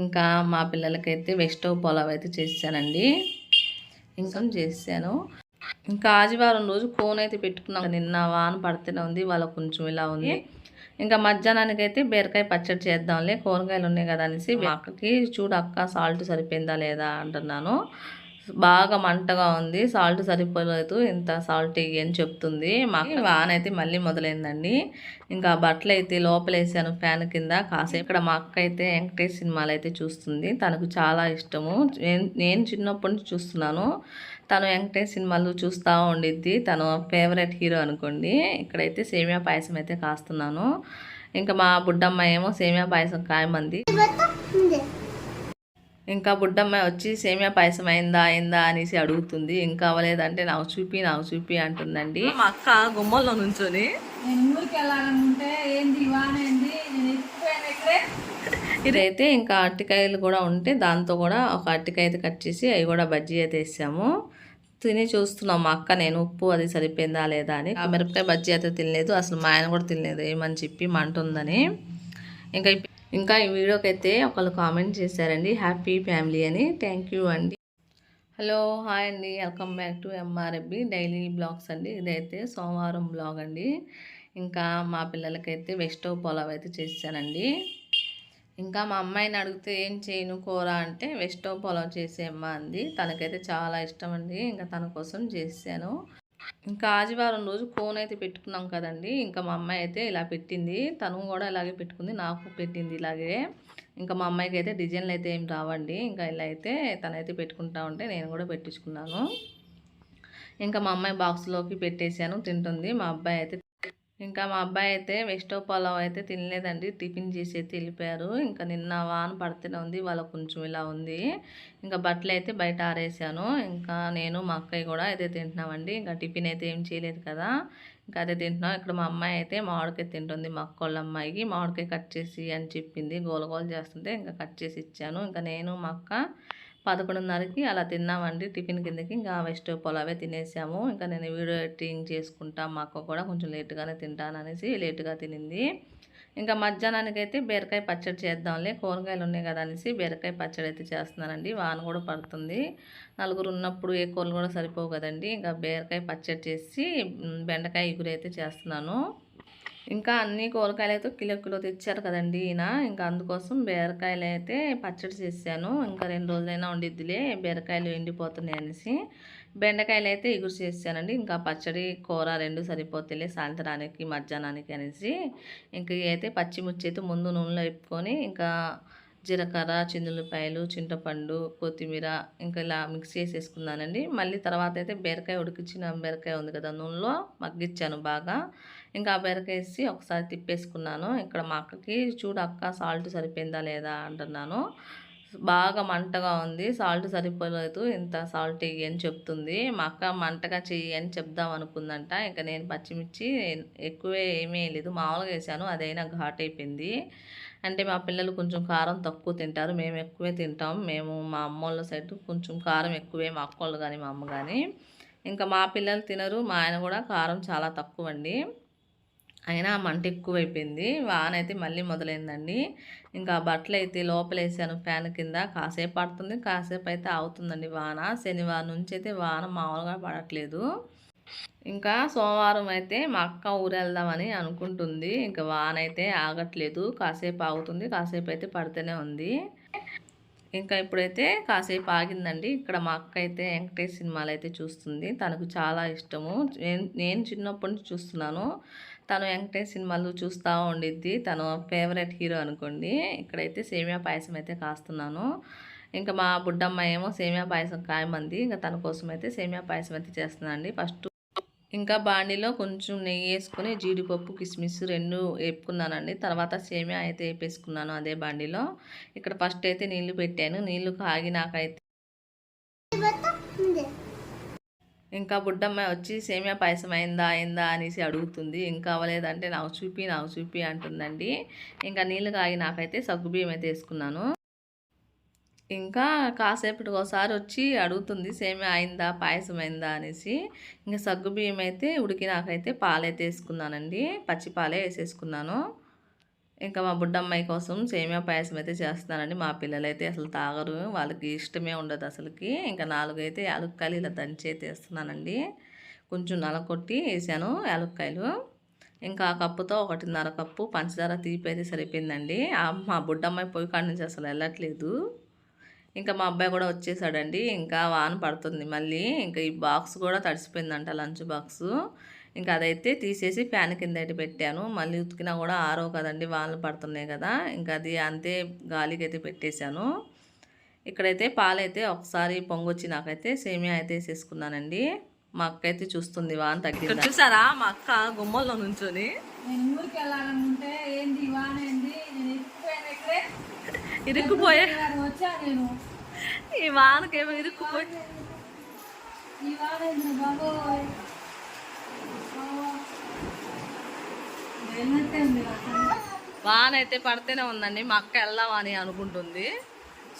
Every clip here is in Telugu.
ఇంకా మా పిల్లలకైతే వెస్టవ్ పొలావ్ అయితే చేశానండి. ఇంకా చేశాను. ఇంకా ఆదివారం రోజు కోన్ అయితే పెట్టుకున్నాం. నిన్న వాన పడుతూనే ఉంది. వాళ్ళ కొంచెం ఇలా ఉంది. ఇంకా మధ్యాహ్నానికి అయితే బీరకాయ పచ్చడి చేద్దాంలే. కూరగాయలు ఉన్నాయి కదా అనేసి అక్కకి చూడు అక్క సాల్ట్ సరిపోయిందా లేదా అంటున్నాను. బాగా మంటగా ఉంది. సాల్ట్ సరిపోలేదు. ఇంత సాల్ట్ అని చెప్తుంది. మా వాన్ అయితే మళ్ళీ మొదలైందండి. ఇంకా బట్టలు అయితే లోపలేసాను ఫ్యాన్ కింద. కాసేపు ఇక్కడ మా అక్క అయితే వెంకటేష్ సినిమాలు అయితే చూస్తుంది. తనకు చాలా ఇష్టము. నేను- నేను చిన్నప్పటి నుంచి చూస్తున్నాను. తను వెంకటేష్ సినిమాలు చూస్తూ ఉండిద్ది. తను ఫేవరెట్ హీరో అనుకోండి. ఇక్కడైతే సేమియా పాయసం అయితే కాస్తున్నాను. ఇంకా మా బుడ్డమ్మ ఏమో సేమియా పాయసం కాయమంది. ఇంకా బుడ్డమ్మాయి వచ్చి సేమియా పాయసం అయిందా అయిందా? అనేసి అడుగుతుంది. ఇంకా అవ్వలేదంటే నాకు చూపి నాకు చూపి అంటుందండి. మా అక్క గుమ్మల్లో నుంచొని ఇదైతే ఇంకా అరటికాయలు కూడా ఉంటే దాంతో కూడా ఒక అరటికాయ అయితే కట్ చేసి అవి కూడా బజ్జీ అయితే వేసాము. తిని చూస్తున్నాం మా అక్క నేను ఉప్పు అది సరిపోయిందా లేదా? అని. ఆ మిరపకాయ బజ్జీ అయితే తినలేదు అసలు మా ఆయన కూడా తినలేదు ఏమని చెప్పి మంట ఉందని ఇంకా ఇంకా ఈ వీడియోకైతే ఒకళ్ళు కామెంట్ చేశారండి హ్యాపీ ఫ్యామిలీ అని. థ్యాంక్ యూ అండి. హలో హాయ్ అండి. వెల్కమ్ బ్యాక్ టు ఎంఆర్ఎబ్బి డైలీ బ్లాగ్స్ అండి. ఇదైతే సోమవారం బ్లాగ్ అండి. ఇంకా మా పిల్లలకైతే వెస్టవ్ పొలావ్ అయితే చేశానండి. ఇంకా మా అమ్మాయిని అడిగితే ఏం చేయను కూర అంటే వెస్టవ్ పొలావ్ అమ్మ అంది. తనకైతే చాలా ఇష్టం అండి. ఇంకా తన కోసం చేశాను. ఇంకా ఆదివారం రోజు కోన్ అయితే పెట్టుకున్నాం కదండి. ఇంకా మా అమ్మాయి అయితే ఇలా పెట్టింది. తను కూడా ఇలాగే పెట్టుకుంది నాకు పెట్టింది ఇలాగే. ఇంకా మా అమ్మాయికి అయితే డిజైన్లు అయితే ఏం రావండి. ఇంకా ఇలా అయితే తనైతే పెట్టుకుంటా ఉంటే నేను కూడా పెట్టించుకున్నాను. ఇంకా మా అమ్మాయి బాక్స్లోకి పెట్టేశాను తింటుంది. మా అబ్బాయి అయితే ఇంకా మా అబ్బాయి అయితే వెస్టవ్ పొలావ్ అయితే తినలేదండి. టిఫిన్ చేసి అయితే వెళ్ళిపోయారు. ఇంకా నిన్న వాన పడుతూనే ఉంది. వాళ్ళ కొంచెం ఇలా ఉంది. ఇంకా బట్టలు అయితే బయట ఆరేసాను. ఇంకా నేను మా అక్కయ్య కూడా అయితే తింటున్నామండి. ఇంకా టిఫిన్ అయితే ఏం చేయలేదు కదా. ఇంకా అదే తింటున్నాం. ఇక్కడ మా అమ్మాయి అయితే మామిడికాయ తింటుంది. మా అక్క వాళ్ళ అమ్మాయికి మామిడికాయ కట్ చేసి అని చెప్పింది. గోలగోలు చేస్తుంటే ఇంకా కట్ చేసి ఇచ్చాను. ఇంకా నేను మా అక్క పదకొండున్నరకి అలా తిన్నామండి. టిఫిన్ కిందకి ఇంకా వెస్ట్ పొలావే తినేసాము. ఇంకా నేను వీడియో ఎడిటింగ్ చేసుకుంటా. మా అక్క కూడా కొంచెం లేటుగానే తింటాను అనేసి లేటుగా తినింది. ఇంకా మధ్యాహ్నానికి అయితే బీరకాయ పచ్చడి చేద్దాంలే. కూరగాయలు ఉన్నాయి కదా అనేసి బీరకాయ పచ్చడి అయితే చేస్తున్నానండి. వాన కూడా పడుతుంది. నలుగురు ఉన్నప్పుడు ఏ కూరలు కూడా సరిపోవు కదండి. ఇంకా బీరకాయ పచ్చడి చేసి బెండకాయ ఇగురు అయితే చేస్తున్నాను. ఇంకా అన్ని కూరగాయలు అయితే కిలో కిలో తెచ్చారు కదండి ఈయన. ఇంకా అందుకోసం బీరకాయలు అయితే పచ్చడి చేశాను. ఇంకా రెండు రోజులైనా ఉండిద్దిలే బీరకాయలు ఎండిపోతున్నాయి అనేసి. బెండకాయలు అయితే ఎగురు చేశానండి. ఇంకా పచ్చడి కూర రెండు సరిపోతేలే సాయంత్రానికి మధ్యాహ్నానికి అనేసి. ఇంక అయితే పచ్చిమిర్చి అయితే ముందు నూనెలో వేపుకొని ఇంకా జీలకర్ర చిందులపాయలు చింతపండు కొత్తిమీర ఇంకా ఇలా మిక్స్ చేసేసుకున్నానండి. మళ్ళీ తర్వాత అయితే బీరకాయ ఉడికించిన బీరకాయ ఉంది కదా నూనెలో మగ్గిచ్చాను బాగా. ఇంకా ఆ బీరకాయ వేసి ఒకసారి తిప్పేసుకున్నాను. ఇక్కడ మా అక్కకి చూడు అక్క సాల్ట్ సరిపోయిందా లేదా? అంటున్నాను. బాగా మంటగా ఉంది. సాల్ట్ సరిపోలేదు ఇంత సాల్ట్ వేయి అని చెప్తుంది. మా అక్క మంటగా చెయ్యి అని చెప్దాం అనుకుందంట. ఇంకా నేను పచ్చిమిర్చి ఎక్కువే ఏమీ లేదు మామూలుగా వేసాను అదైనా ఘాట్ అయిపోయింది అంటే మా పిల్లలు కొంచెం కారం తక్కువ తింటారు. మేము ఎక్కువే తింటాం. మేము మా అమ్మ వాళ్ళ సైడ్ కొంచెం కారం ఎక్కువే మా అక్క వాళ్ళు కానీ మా అమ్మ కానీ ఇంకా మా పిల్లలు తినరు. మా ఆయన కూడా కారం చాలా తక్కువ అండి అయినా మంట ఎక్కువైపోయింది. వాన అయితే మళ్ళీ మొదలైందండి. ఇంకా బట్టలు అయితే లోపలేసాను ఫ్యాన్ కింద. కాసేపు పడుతుంది కాసేపు అయితే అవుతుందండి వాన. శనివారం నుంచి అయితే వాన మామూలుగా పడట్లేదు. ఇంకా సోమవారం అయితే మా అక్క ఊరు వెళ్దామని అనుకుంటుంది. ఇంకా వాన అయితే ఆగట్లేదు. కాసేపు ఆగుతుంది. కాసేపు అయితే పడుతూనే ఉంది. ఇంకా ఇప్పుడైతే కాసేపు ఆగిందండి. ఇక్కడ మా అక్క అయితే వెంకటేష్ సినిమాలు అయితే చూస్తుంది. తనకు చాలా ఇష్టము. నేను- చిన్నప్పటి నుంచి చూస్తున్నాను. తను వెంకటేష్ సినిమాలు చూస్తూ ఉండిద్ది. తను ఫేవరెట్ హీరో అనుకోండి. ఇక్కడైతే సేమియా పాయసం అయితే కాస్తున్నాను. ఇంకా మా బుడ్డమ్మ ఏమో సేమియా పాయసం కాయమంది. ఇంకా తన కోసం అయితే సేమియా పాయసం అయితే చేస్తున్నానండి ఫస్ట్ ఇంకా బాండీలో కొంచెం నెయ్యి వేసుకొని జీడిపప్పు కిస్మిస్ రెండు వేపుకున్నానండి. తర్వాత సేమియా అయితే వేపేసుకున్నాను అదే బాండీలో. ఇక్కడ ఫస్ట్ అయితే నీళ్ళు పెట్టాను. నీళ్ళు కాగినాకైతే ఇంకా బుడ్డమ్మాయి వచ్చి సేమియా పాయసం అయిందా అయిందా? అనేసి అడుగుతుంది. ఇంకా అవ్వలేదంటే నాకు చూపి నాకు చూపి అంటుందండి. ఇంకా నీళ్ళు కాగి నాకైతే సగ్గుబియ్యం అయితే వేసుకున్నాను. ఇంకా కాసేపటికి ఒకసారి వచ్చి అడుగుతుంది సేమియా అయిందా? పాయసం అయిందా? అనేసి. ఇంకా సగ్గు బియ్యం అయితే ఉడికినాకైతే పాలైతే వేసుకున్నానండి. పచ్చి పాలే వేసేసుకున్నాను. ఇంకా మా బుడ్డమ్మాయి కోసం సేమియా పాయసం అయితే చేస్తున్నానండి. మా పిల్లలైతే అసలు తాగరు. వాళ్ళకి ఇష్టమే ఉండదు అసలుకి. ఇంకా నాలుగైతే యాలక్కాయలు ఇలా దంచైతే వేస్తున్నానండి. కొంచెం నలకొట్టి వేసాను యాలక్కాయలు. ఇంకా ఆ కప్పుతో ఒకటిన్నర కప్పు పంచదార తీపి అయితే సరిపోయిందండి. మా బుడ్డమ్మాయి పొయ్యి కాడ నుంచి అసలు వెళ్ళట్లేదు. ఇంకా మా అబ్బాయి కూడా వచ్చేసాడండి. ఇంకా వాన పడుతుంది మళ్ళీ. ఇంకా ఈ బాక్స్ కూడా తడిసిపోయిందంట లంచ్ బాక్స్. ఇంకా అదైతే తీసేసి ఫ్యాన్ కింద అయితే పెట్టాను. మళ్ళీ ఉతికినా కూడా ఆరో కదండి వానలు పడుతున్నాయి కదా. ఇంకా అది అంతే గాలికి అయితే పెట్టేశాను. ఇక్కడైతే పాలైతే ఒకసారి పొంగొచ్చి నాకైతే సేమియా అయితే వేసేసుకున్నానండి. మా అక్క అయితే చూస్తుంది వాన తగ్గింది. చూసారా? మా అక్క గుమ్మల్లో నుంచొని. ఊరికి వెళ్ళాలనుకుంటే ఏంది ఈ వాన ఏంది నేను ఇరుక్కుపోయాను ఇక్కడే ఇరుక్కుపోయే. ఈ వానకేమో ఇరుక్కుపోయి వాన అయితే పడితేనే ఉందండి. మా అక్క వెళ్దామని అనుకుంటుంది.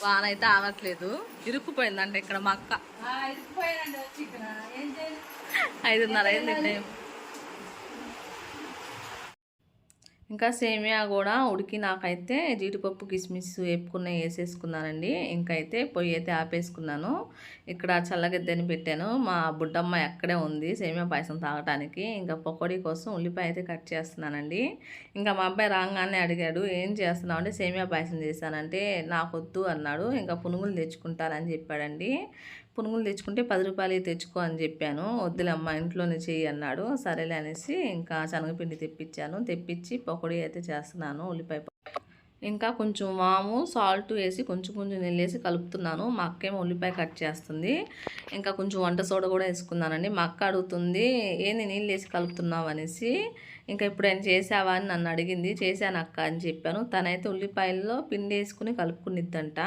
వాన అయితే ఆగట్లేదు. ఇరుక్కుపోయిందంట ఇక్కడ మా అక్క. ఐదున్నర అయింది టైం ఇంకా సేమియా కూడా ఉడికి నాకైతే జీడిపప్పు కిస్మిస్ వేపుకున్న వేసేసుకున్నానండి. ఇంకా అయితే పొయ్యి అయితే ఆపేసుకున్నాను. ఇక్కడ చల్లగద్దని పెట్టాను. మా బుడ్డమ్మ అక్కడే ఉంది సేమియా పాయసం తాగటానికి. ఇంకా పకోడీ కోసం ఉల్లిపాయ అయితే కట్ చేస్తున్నానండి. ఇంకా మా అబ్బాయి రాగానే అడిగాడు ఏం చేస్తున్నావు? అంటే సేమియా పాయసం చేశానంటే నాకొద్దు అన్నాడు. ఇంకా పునుగులు తెచ్చుకుంటానని చెప్పాడండి. పునుగులు తెచ్చుకుంటే పది రూపాయలు తెచ్చుకో అని చెప్పాను. వద్దులేమ్మ ఇంట్లోనే చెయ్యి అన్నాడు. సరేలే అనేసి ఇంకా శనగపిండి తెప్పించాను. తెప్పించి పకోడీ అయితే చేస్తున్నాను ఉల్లిపాయ ఇంకా కొంచెం వాము సాల్ట్ వేసి కొంచెం కొంచెం నీళ్ళు వేసి కలుపుతున్నాను. మా అక్కేమో ఉల్లిపాయ కట్ చేస్తుంది. ఇంకా కొంచెం వంట సోడా కూడా వేసుకున్నానండి. మా అక్క అడుగుతుంది ఏంది నీళ్ళు వేసి కలుపుతున్నావు? అనేసి. ఇంకా ఇప్పుడు ఆయన చేసావా అని నన్ను అడిగింది. చేశాను అక్క అని చెప్పాను. తనైతే ఉల్లిపాయల్లో పిండి వేసుకుని కలుపుకునిద్దంట.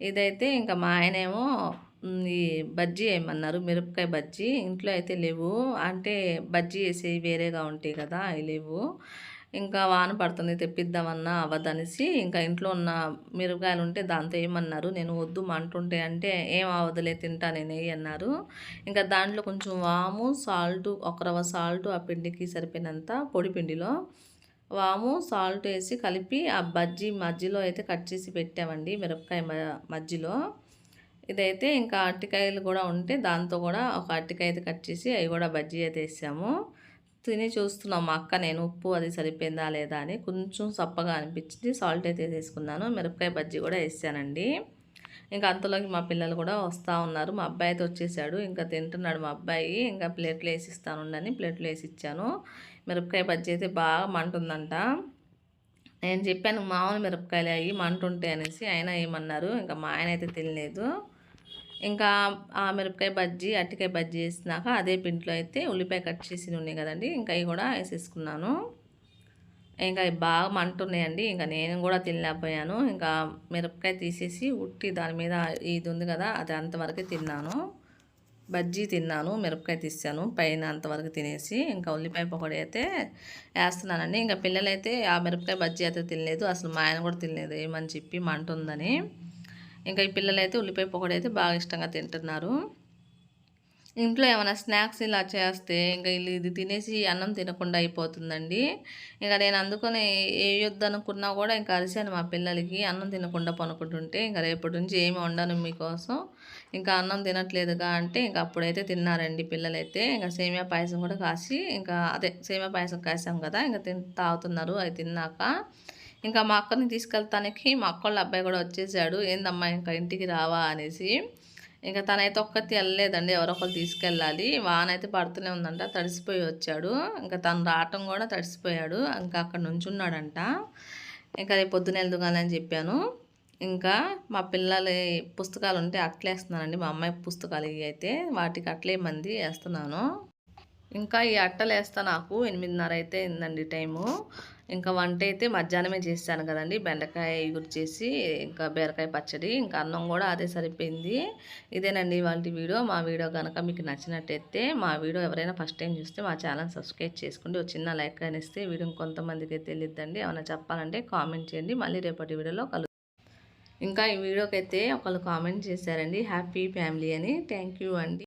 ఇదైతే ఇంకా మా ఆయనేమో ఈ బజ్జీ వేయమన్నారు మిరపకాయ బజ్జీ? ఇంట్లో అయితే లేవు. అంటే బజ్జీ వేసేవి వేరేగా ఉంటాయి కదా అవి లేవు. ఇంకా వాన పడుతుంది తెప్పిద్దామన్నా అవ్వదనేసి ఇంకా ఇంట్లో ఉన్న మిరపకాయలు ఉంటే దాంతో ఏమన్నారు? నేను వద్దు మంటుంటే అంటే ఏం అవ్వదులే తింటా నేను అన్నారు. ఇంకా దాంట్లో కొంచెం వాము సాల్ట్ ఒక రవ్వ సాల్ట్ ఆ పిండికి సరిపోయినంత పొడి పిండిలో. వాము సాల్ట్ వేసి కలిపి ఆ బజ్జీ మధ్యలో అయితే కట్ చేసి పెట్టామండి మిరపకాయ మ- మధ్యలో ఇదైతే ఇంకా అరటికాయలు కూడా ఉంటే దాంతో కూడా ఒక అరటికాయ అయితే కట్ చేసి అవి కూడా బజ్జీ అయితే వేసాము. తిని చూస్తున్నాం మా అక్క నేను ఉప్పు అది సరిపోయిందా లేదా అని. కొంచెం సప్పగా అనిపించింది. సాల్ట్ అయితే వేసుకున్నాను మిరపకాయ బజ్జీ కూడా వేసానండి. ఇంకా అంతలోకి మా పిల్లలు కూడా వస్తూ ఉన్నారు. మా అబ్బాయి అయితే వచ్చేసాడు. ఇంకా తింటున్నాడు మా అబ్బాయి. ఇంకా ప్లేట్లు వేసి ఇస్తానుండని ప్లేట్లు వేసి ఇచ్చాను మిరపకాయ బజ్జీ అయితే బాగా మంటుందంట. నేను చెప్పాను మామూలు మిరపకాయలు అవి మంటుంటాయి అనేసి. ఆయన ఏమన్నారు? ఇంకా మా ఆయన అయితే తినలేదు. ఇంకా ఆ మిరపకాయ బజ్జీ అరటికాయ బజ్జీ వేసినాక అదే పిండిలో అయితే ఉల్లిపాయ కట్ చేసి ఉన్నాయి కదండి. ఇంకా అవి కూడా వేసేసుకున్నాను. ఇంకా బాగా మంటున్నాయండి ఇంకా నేను కూడా తినలేకపోయాను. ఇంకా మిరపకాయ తీసేసి ఉట్టి దాని మీద ఇది ఉంది కదా అది అంతవరకు తిన్నాను. బజ్జీ తిన్నాను మిరపకాయ తీసాను. పైన అంతవరకు తినేసి ఇంకా ఉల్లిపాయ పకోడీ అయితే వేస్తున్నానండి. ఇంకా పిల్లలైతే ఆ మిరపకాయ బజ్జీ అయితే తినలేదు. అసలు మా ఆయన కూడా తినలేదు. ఏమని చెప్పి మంటుందని ఇంకా ఈ పిల్లలైతే ఉల్లిపాయ పకోడీ అయితే బాగా ఇష్టంగా తింటున్నారు. ఇంట్లో ఏమైనా స్నాక్స్ ఇలా చేస్తే ఇంకా వీళ్ళు ఇది తినేసి అన్నం తినకుండా అయిపోతుందండి. ఇంకా నేను అందుకని ఏ అనుకున్నా కూడా ఇంకా అరిశాను మా పిల్లలకి అన్నం తినకుండా పనుకుంటుంటే ఇంకా రేపటి నుంచి ఏమి వండను మీకోసం. ఇంకా అన్నం తినట్లేదుగా అంటే ఇంకా అప్పుడైతే తిన్నారండి పిల్లలైతే. ఇంకా సేమియా పాయసం కూడా కాసి ఇంకా అదే సేమియా పాయసం కాసాం కదా ఇంకా తిన్ తాగుతున్నారు అది తిన్నాక. ఇంకా మా అక్కని తీసుకెళ్తానికి మా అక్కోళ్ళ అబ్బాయి కూడా వచ్చేసాడు. ఏందమ్మా ఇంకా ఇంటికి రావా? అనేసి. ఇంకా తనైతే ఒక్కటి వెళ్ళలేదండి ఎవరో ఒకరు తీసుకెళ్ళాలి. వానైతే పడుతూనే ఉందంట తడిసిపోయి వచ్చాడు. ఇంకా తను రావటం కూడా తడిసిపోయాడు. ఇంకా అక్కడ నుంచున్నాడంట. ఇంకా రేపు పొద్దున వెళ్దుగానని చెప్పాను. ఇంకా మా పిల్లల పుస్తకాలు ఉంటే అట్లేస్తున్నానండి మా అమ్మాయి పుస్తకాలు ఇవి అయితే వాటికి అట్లే మంది వేస్తున్నాను. ఇంకా ఈ అట్టలు వేస్తా నాకు. ఎనిమిదిన్నర అయితే అయిందండి టైము. ఇంకా వంట అయితే మధ్యాహ్నమే చేశాను కదండి. బెండకాయ గురి చేసి ఇంకా బీరకాయ పచ్చడి ఇంకా అన్నం కూడా అదే సరిపోయింది. ఇదేనండి వాళ్ళ వీడియో. మా వీడియో కనుక మీకు నచ్చినట్టయితే మా వీడియో ఎవరైనా ఫస్ట్ టైం చూస్తే మా ఛానల్ సబ్స్క్రైబ్ చేసుకోండి ఒక చిన్న లైక్ అని ఇస్తే వీడియో కొంతమందికి తెలియద్దండి. ఏమైనా చెప్పాలంటే కామెంట్ చేయండి. మళ్ళీ రేపటి వీడియోలో కలు ఇంకా ఈ వీడియోకి అయితే ఒకళ్ళు కామెంట్ చేశారండి. హ్యాపీ ఫ్యామిలీ అని. థ్యాంక్ యూ అండి.